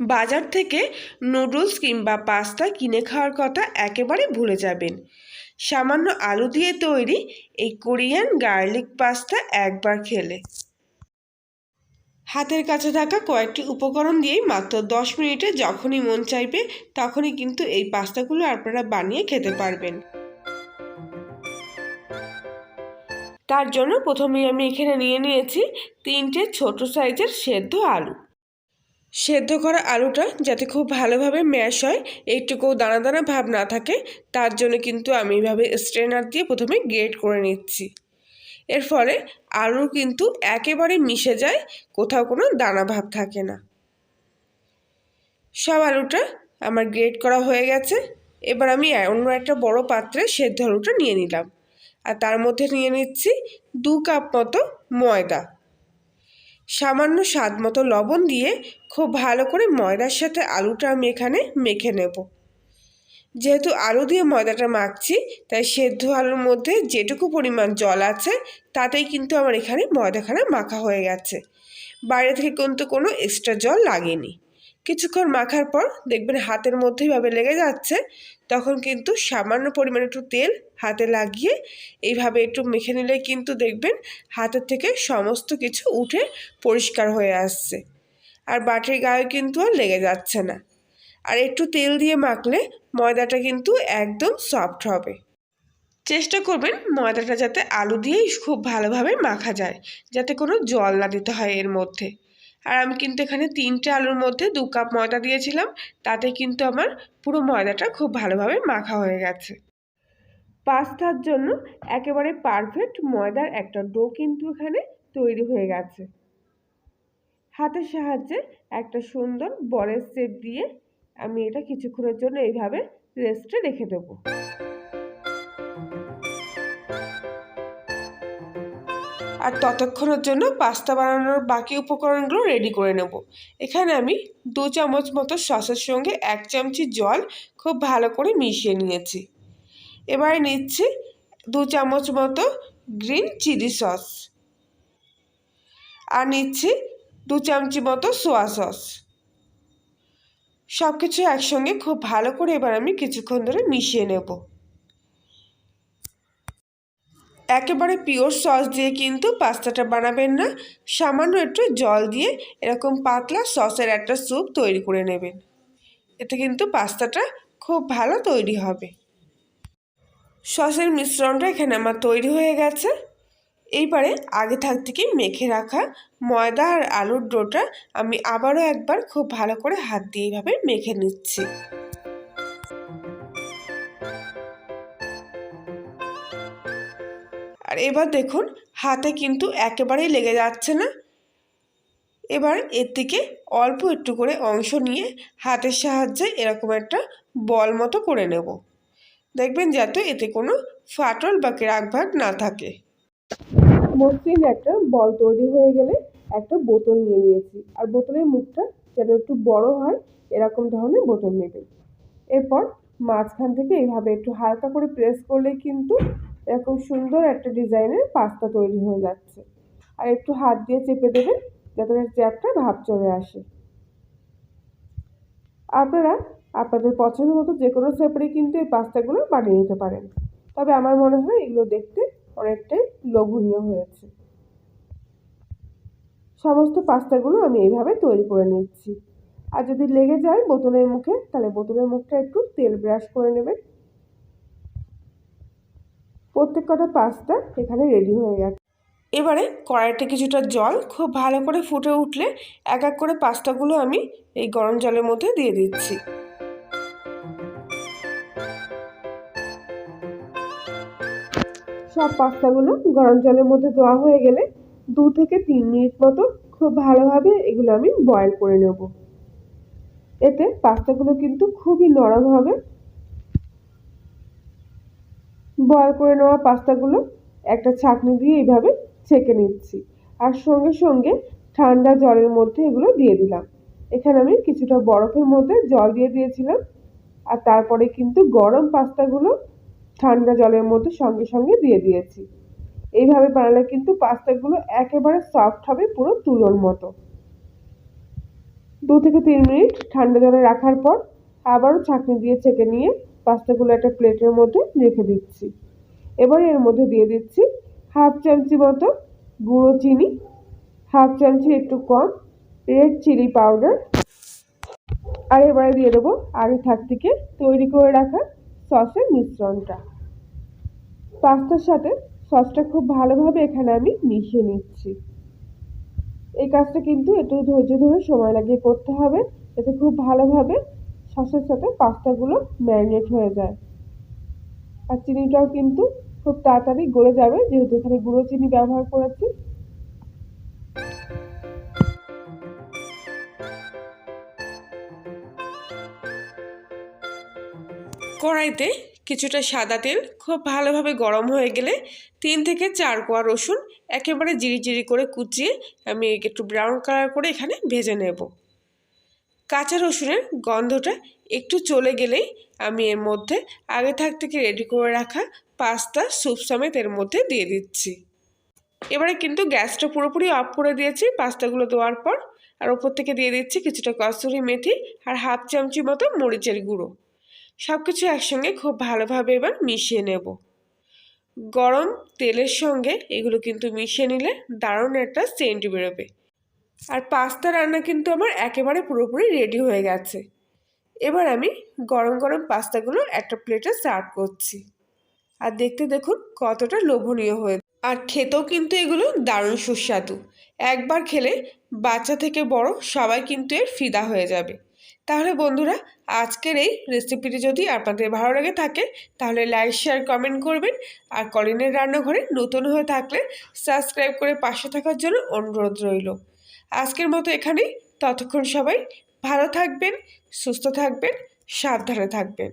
বাজার থেকে নুডলস কিংবা পাস্তা কিনে খাওয়ার কথা একেবারে ভুলে যাবেন। সামান্য আলু দিয়ে তৈরি এই কোরিয়ান গার্লিক পাস্তা একবার খেলে। হাতের কাছে থাকা কয়েকটি উপকরণ দিয়েই মাত্র দশ মিনিটে যখনই মন চাইবে, তখনই কিন্তু এই পাস্তাগুলো আপনারা বানিয়ে খেতে পারবেন। তার জন্য প্রথমেই আমি এখানে নিয়ে নিয়েছি তিনটে ছোট সাইজের সেদ্ধ আলু। সেদ্ধ করা আলুটা যাতে খুব ভালোভাবে ম্যাশ হয় এইটুকুও দানা দানা ভাব না থাকে, তার জন্য কিন্তু আমি এইভাবে স্ট্রেনার দিয়ে প্রথমে গ্রেট করে নিচ্ছি। এর ফলে আলু কিন্তু একেবারে মিশে যায়, কোথাও কোনো দানা ভাব থাকে না। সব আলুটা আমার গ্রেট করা হয়ে গেছে, এবার আমি অন্য একটা বড় পাত্রে সেদ্ধ আলুটা নিয়ে নিলাম। আর তার মধ্যে নিয়ে নিচ্ছি দু কাপ মতো ময়দা। সামান্য স্বাদ মতো লবণ দিয়ে খুব ভালো করে ময়দার সাথে আলুটা আমি এখানে মেখে নেব। যেহেতু আলু দিয়ে ময়দাটা মাখছি, তাই সেদ্ধ আলুর মধ্যে যেটুকু পরিমাণ জল আছে, তাতেই কিন্তু আমার এখানে ময়দাখানা মাখা হয়ে গেছে। বাইরে থেকে কিন্তু কোনো এক্সট্রা জল লাগেনি। কিছুক্ষণ মাখার পর দেখবেন হাতের মধ্যে এভাবে লেগে যাচ্ছে তখন কিন্তু সামান্য পরিমাণে একটু তেল হাতে লাগিয়ে এইভাবে একটু মেখে নিলে কিন্তু দেখবেন হাতের থেকে সমস্ত কিছু উঠে পরিষ্কার হয়ে আসছে। আর বাটির গায়ে কিন্তু আর লেগে যাচ্ছে না। আর একটু তেল দিয়ে মাখলে ময়দাটা কিন্তু একদম সফট হবে। চেষ্টা করবেন ময়দাটা যাতে আলু দিয়েই খুব ভালোভাবে মাখা যায়, যাতে কোনো জল না দিতে হয় এর মধ্যে। আর আমি কিন্তু এখানে তিনটে আলুর মধ্যে দু কাপ ময়দা দিয়েছিলাম। তাতে কিন্তু আমার পুরো ময়দাটা খুব ভালোভাবে মাখা হয়ে গেছে। পাস্তার জন্য একেবারে পারফেক্ট ময়দার একটা ডো কিন্তু এখানে তৈরি হয়ে গেছে। হাতের সাহায্যে একটা সুন্দর বলের শেপ দিয়ে আমি এটা কিছুক্ষণের জন্য এইভাবে রেস্টে রেখে দেবো। আর ততক্ষণের জন্য পাস্তা বানানোর বাকি উপকরণগুলো রেডি করে নেব। এখানে আমি দু চামচ মতো সসের সঙ্গে এক চামচি জল খুব ভালো করে মিশিয়ে নিয়েছি। এবারে নিচ্ছি দু চামচ মতো গ্রিন চিলি সস আর নিচ্ছি দু চামচি মতো সোয়া সস সব কিছু একসঙ্গে খুব ভালো করে এবার আমি কিছুক্ষণ ধরে মিশিয়ে নেব। একেবারে পিওর সস দিয়ে কিন্তু পাস্তাটা বানাবেন না। সামান্য একটু জল দিয়ে এরকম পাতলা সসের একটা স্যুপ তৈরি করে নেবেন। এতে কিন্তু পাস্তাটা খুব ভালো তৈরি হবে। সসের মিশ্রণটা এখানে আমার তৈরি হয়ে গেছে। এইবারে আগে থাক থেকে মেখে রাখা ময়দা আর আলুর ডোটা আমি আবারও একবার খুব ভালো করে হাত দিয়ে এইভাবে মেখে নিচ্ছি। আর এবার দেখুন, হাতে কিন্তু একেবারেই লেগে যাচ্ছে না। এবার এর থেকে অল্প একটু করে অংশ নিয়ে হাতের সাহায্যে এরকম একটা বল মতো করে নেব। দেখবেন যাতে এতে কোনো ফাটল বা ভাগ না থাকে। মসৃণ একটা বল তৈরি হয়ে গেলে একটা বোতল নিয়ে নিয়েছি। আর বোতলের মুখটা যেন একটু বড় হয়, এরকম ধরনের বোতল নেবেন। এরপর মাঝখান থেকে এইভাবে একটু হালকা করে প্রেস করলে কিন্তু এরকম সুন্দর একটা ডিজাইনের পাস্তা তৈরি হয়ে যাচ্ছে। আর একটু হাত দিয়ে চেপে দেবেন, যাতে চ্যাপটা ভাব চলে আসে। আপনারা আপনাদের পছন্দ মতো যে কোনো শেপেরই কিন্তু এই পাস্তাগুলো বানিয়ে নিতে পারেন। তবে আমার মনে হয় এগুলো দেখতে অনেকটাই লোভনীয় হয়েছে। সমস্ত পাস্তাগুলো আমি এইভাবে তৈরি করে নিচ্ছি। আর যদি লেগে যায় বোতলের মুখে, তাহলে বোতলের মুখটা একটু তেল ব্রাশ করে নেবেন। প্রত্যেক কটা পাস্তা এখানে রেডি হয়ে গেছে। এবারে কড়াইতে কিছুটা জল, খুব ভালো করে ফুটে উঠলে এক এক করে পাস্তাগুলো আমি এই গরম জলের মধ্যে দিয়ে দিচ্ছি। সব পাস্তাগুলো গরম জলের মধ্যে দেওয়া হয়ে গেলে দু থেকে তিন মিনিট মতো খুব ভালোভাবে এগুলো আমি বয়েল করে নেব। এতে পাস্তাগুলো কিন্তু খুবই নরম হবে বয়েল করে নেওয়া পাস্তাগুলো একটা ছাঁকনি দিয়ে এইভাবে ছেঁকে নিচ্ছি। আর সঙ্গে সঙ্গে ঠান্ডা জলের মধ্যে এগুলো দিয়ে দিলাম। এখানে আমি কিছুটা বরফের মধ্যে জল দিয়ে দিয়েছিলাম। আর তারপরে কিন্তু গরম পাস্তাগুলো ঠান্ডা জলের মধ্যে সঙ্গে সঙ্গে দিয়ে দিয়েছি। এইভাবে বানালে কিন্তু পাস্তাগুলো একেবারে সফট হবে পুরো তুলোর মতো। দু থেকে তিন মিনিট ঠান্ডা জলে রাখার পর আবারও ছাঁকনি দিয়ে ছেঁকে নিয়ে পাস্তাগুলো একটা প্লেটের মধ্যে রেখে দিচ্ছি। এবার এর মধ্যে দিয়ে দিচ্ছি হাফ চামচি মতো গুঁড়ো চিনি, হাফ চামচি একটু কম রেড চিলি পাউডার। আর এবারে দিয়ে দেবো আগে থাক থেকে তৈরি করে রাখা সসের মিশ্রণটা। পাস্তার সাথে সসটা খুব ভালোভাবে এখানে আমি মিশিয়ে নিচ্ছি। এই কাজটা কিন্তু একটু ধৈর্য ধরে সময় লাগিয়ে করতে হবে যাতে খুব ভালোভাবে সসের সাথে পাস্তাগুলো ম্যারিনেট হয়ে যায়। আর চিনিটাও কিন্তু খুব তাড়াতাড়ি গলে যাবে, যেহেতু এখানে গুঁড়ো চিনি ব্যবহার করেছি। কড়াইতে কিছুটা সাদা তেল, খুব ভালোভাবে গরম হয়ে গেলে তিন থেকে চার কোয়া রসুন একেবারে জিরি জিরি করে কুচিয়ে আমি একটু ব্রাউন কালার করে এখানে ভেজে নেব। কাঁচা রসুনের গন্ধটা একটু চলে গেলেই আমি এর মধ্যে আগে থাক থেকে রেডি করে রাখা পাস্তা স্যুপ সমেত এর মধ্যে দিয়ে দিচ্ছি। এবারে কিন্তু গ্যাসটা পুরোপুরি অফ করে দিয়েছি পাস্তাগুলো দেওয়ার পর। আর ওপর থেকে দিয়ে দিচ্ছি কিছুটা কসুরি মেথি আর হাফ চামচি মতো মরিচের গুঁড়ো। সব কিছু একসঙ্গে খুব ভালোভাবে এবার মিশিয়ে নেব। গরম তেলের সঙ্গে এগুলো কিন্তু মিশিয়ে নিলে দারুণ একটা সেন্ট বেরোবে। আর পাস্তা রান্না কিন্তু আমার একেবারে পুরোপুরি রেডি হয়ে গেছে। এবার আমি গরম গরম পাস্তাগুলো একটা প্লেটে সার্ভ করছি। আর দেখতে দেখুন কতটা লোভনীয় হয়ে আর খেতেও কিন্তু এগুলো দারুণ সুস্বাদু। একবার খেলে বাচ্চা থেকে বড় সবাই কিন্তু এর ফিদা হয়ে যাবে। তাহলে বন্ধুরা, আজকের এই রেসিপিটি যদি আপনাদের ভালো লেগে থাকে, তাহলে লাইক শেয়ার কমেন্ট করবেন। আর কলিনের রান্নাঘরে নতুন হয়ে থাকলে সাবস্ক্রাইব করে পাশে থাকার জন্য অনুরোধ রইল। আজকের মতো এখানেই। ততক্ষণ সবাই ভালো থাকবেন সুস্থ থাকবেন সাবধানে থাকবেন।